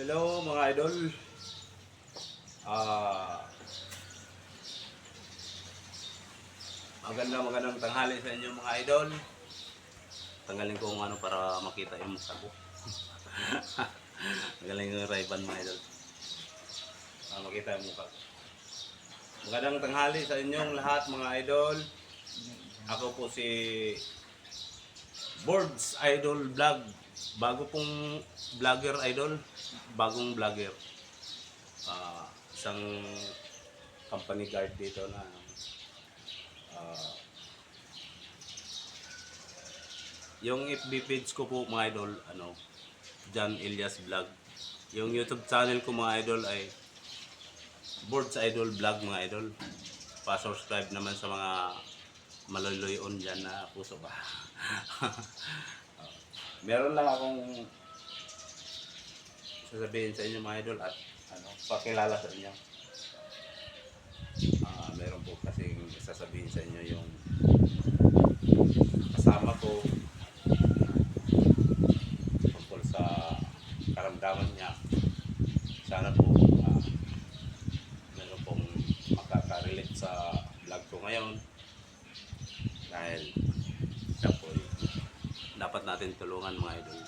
Hello mga idol. Ah Maganda magandang tanghali sa inyo mga idol. Tanggalin ko kung ano para makita yung mukha ko. Magaling yung Ray-Ban mga idol. Para makita yung mukha ko. Magandang tanghali sa inyong lahat mga idol. Ako po si Boards Idol Vlog. Bago pong vlogger idol, bagong vlogger. Ah, isang company guard dito na ah, yung FB page ko po mga idol, ano, John Elias Vlog. Yung YouTube channel ko mga idol ay Boards Idol Vlog mga idol. Pa-subscribe naman sa mga maloloyon dyan na puso ba. Meron lang akong sasabihin sa inyo mga idol at ano, pakilala sa inyo. Ah, meron po kasi sasabihin sa inyo yung kasama ko tungkol sa karamdaman niya. Sana po ah, meron pong makaka-relate sa vlog ko ngayon dahil dapat natin tulungan mga idol.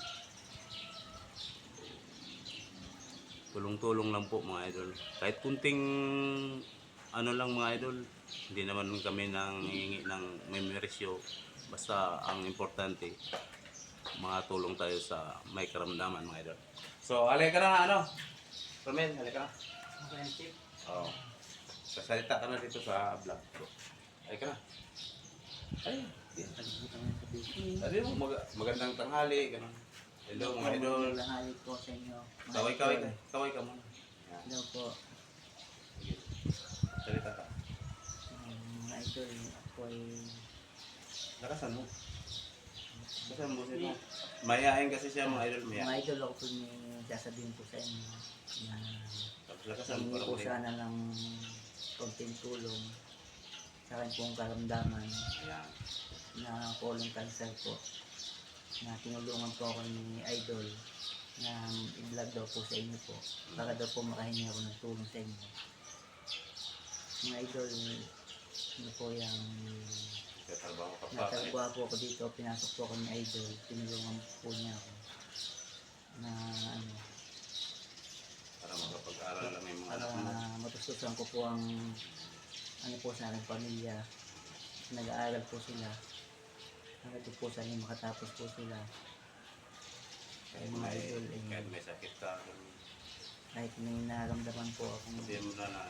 Tulong-tulong lang po mga idol. Kahit kunting ano lang mga idol, hindi naman kami nang hihingi ng memorisyo. Basta ang importante, mga tulong tayo sa may karamdaman mga idol. So, alay ka na ano? Romel, alay ka na. Oo. Sasalita ka na dito sa vlog ko. Alay ka na. Ay, di- sabi mo, mag- magandang tanghali, ganun. Hello mga idol. Tanghali po sa inyo. Mga Kaway, kaway idol. Kaway ka muna. Yan. Hello po. Sige. Salita ka. Um, mga idol, ako ay Lakasan mo. Lakasan mo sila. Mayayain kasi siya mga idol. mga idol ako po may sasabihin po sa inyo na Tapos lakasan mo. hindi para po muli. sana ng konting tulong sa akin pong karamdaman Ayan. Na colon cancer po na tinulungan po ako ni idol na i-vlog daw po sa inyo po para daw po makahingi ako ng tulong sa inyo mga idol ano po yung. Natagwa po ako dito, pinasok po ako ni Idol, tinulungan po niya ako na ano, Para makapag-aral lang yung mga para mo. matustusan ko po ang ano po sa aking pamilya. Nag-aaral po sila. Hanggang po sa akin makatapos po sila. Kahit mga may, idol, eh. kahit may sakit ka. Kahit may naramdaman po akong Sabi mo na na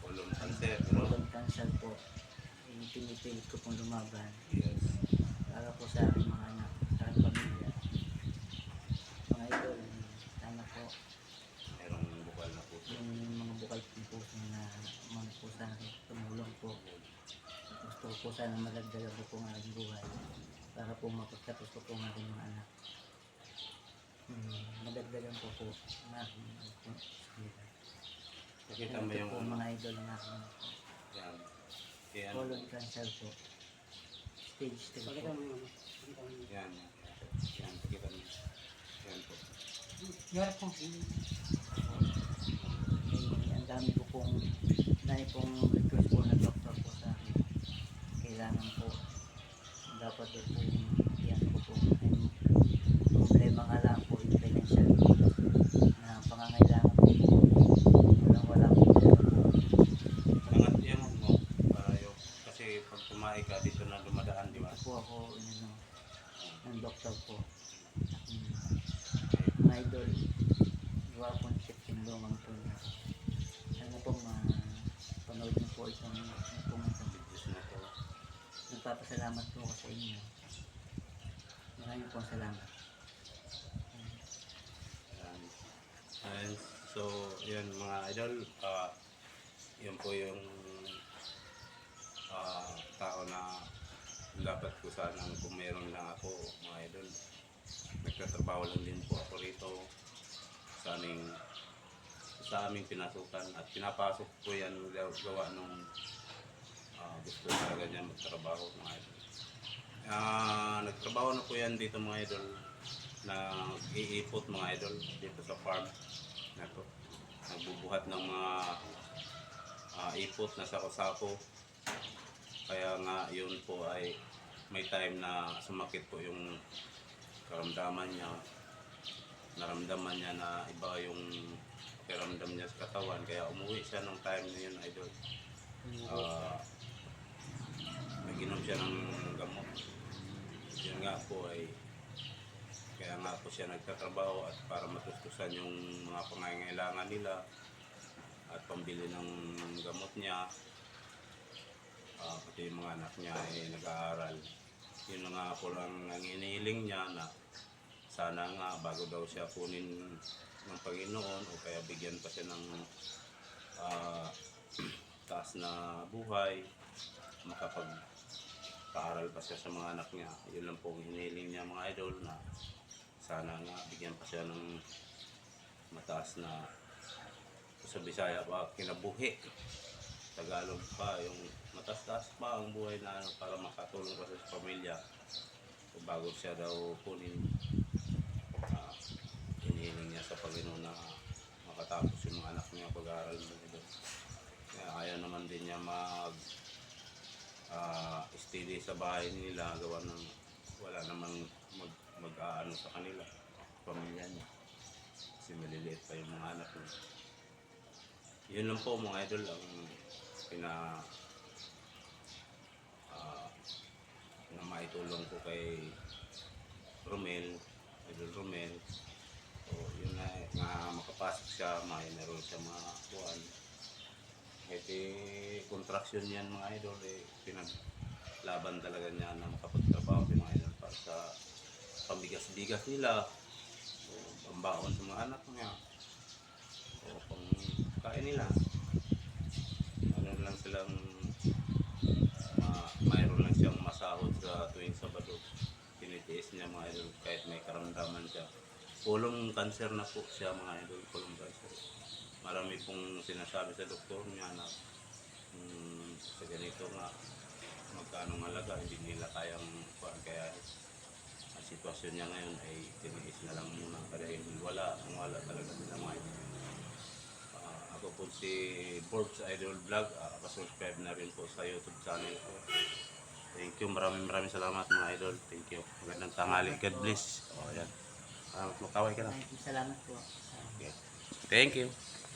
colon cancer. Pero, colon cancer po, eh, pinipilit ko pong lumaban yes. para po sa aking mga anak, sa aking pamilya. Mga idol, eh, sana po Merong bukal na po. yung mga bukal ng puso na mga po sa akin, tumulong po. Gusto ko po sana malagdagan ko po ang aking buhay para po mapagtapos ko po aking mga anak. Hmm, madagdagan po aking ano po, eskwela. Nakita mo yung po mga idol ng aking ano po. yan. Yan. colon cancer po. Stage 3 po. Yan. Yan. Pakita mo. Yan po. Eh, ang dami ko pong, dami pong request po na doktor po sa akin. Kailangan po, dapat po po, yan ko po, ang problema nga lang po, yung financial na pangangailangan po po. Walang wala po. Angat yan mo. Para yung, kasi pag tumahi ka dito na dumadaan, di ba? Po ako, yun, no, ng doktor po. Hmm. Mga idol, gawa po ng ship tinulungan po niya. Sana po ma-panood niyo po isang ano po man sa Videos na to. Nagpapasalamat po ako sa inyo. Maraming po salamat. And so, yun mga idol, ah yun po yung ah tao na dapat ko sanang kung meron lang ako, mga idol. Nagtatrabaho lang din po ako rito sa aming sa aming pinasukan at pinapasok ko yan gaw- gawa nung talaga niya magtrabaho mga idol. Ah, nagtrabaho na po yan dito mga idol na iipot mga idol dito sa farm. Nato, nagbubuhat ng mga ah, ipot na sako-sako. Kaya nga yun po ay may time na sumakit po yung karamdaman niya. Naramdaman niya na iba yung pakiramdam niya sa katawan. Kaya umuwi siya nung time na yun, idol. Naginom siya ng gamot. Yun nga po ay kaya nga po siya nagtatrabaho at para matustusan yung mga pangangailangan nila at pambili ng gamot niya. Ah, pati yung mga anak niya ay nag-aaral. Yun nga po lang ang inihiling niya na sana nga bago daw siya kunin ng Panginoon o kaya bigyan pa siya ng ah, taas na buhay, makapag paaral pa siya sa mga anak niya. Yun lang po ang hinihiling niya mga idol na sana nga bigyan pa siya ng mataas na sa Bisaya pa kinabuhi. Tagalog pa yung mataas-taas pa ang buhay na ano, para makatulong pa sa pamilya. Bago siya daw kunin uh, hinihiling niya sa Panginoon na makatapos yung mga anak niya pag-aaral ito. Kaya ayaw naman din niya mag ah, steady sa bahay nila gawa ng wala namang mag mag-aano sa kanila. Pamilya niya. Kasi maliliit pa yung mga anak niya. Yun lang po mga idol ang pina ah, na maitulong ko kay Romel idol Romel. So yun na nga makapasok siya may meron siya mga kuhan kahit contraction yan mga idol, eh, pinaglaban talaga niya na makapagtrabaho yung mga idol para sa pambigas-bigas nila, o pambaon sa mga anak niya, o pang kain nila. Ano lang silang, ma mayroon lang siyang masahod sa tuwing Sabado. Tinitiis niya mga idol kahit may karamdaman siya. Pulong cancer na po siya mga idol, pulong cancer marami pong sinasabi sa doktor niya na mm, sa ganito nga magkano ng halaga hindi nila kayang kuhaan. kaya ang sitwasyon niya ngayon ay tiniis na lang muna dahil wala wala talaga sila mga ito. Ah, ako po si Forbes Idol Vlog uh, subscribe na rin po sa YouTube channel ko thank you maraming maraming salamat mga idol thank you magandang tanghali God bless oh, yan. Ah, makaway ka na salamat po. okay. thank you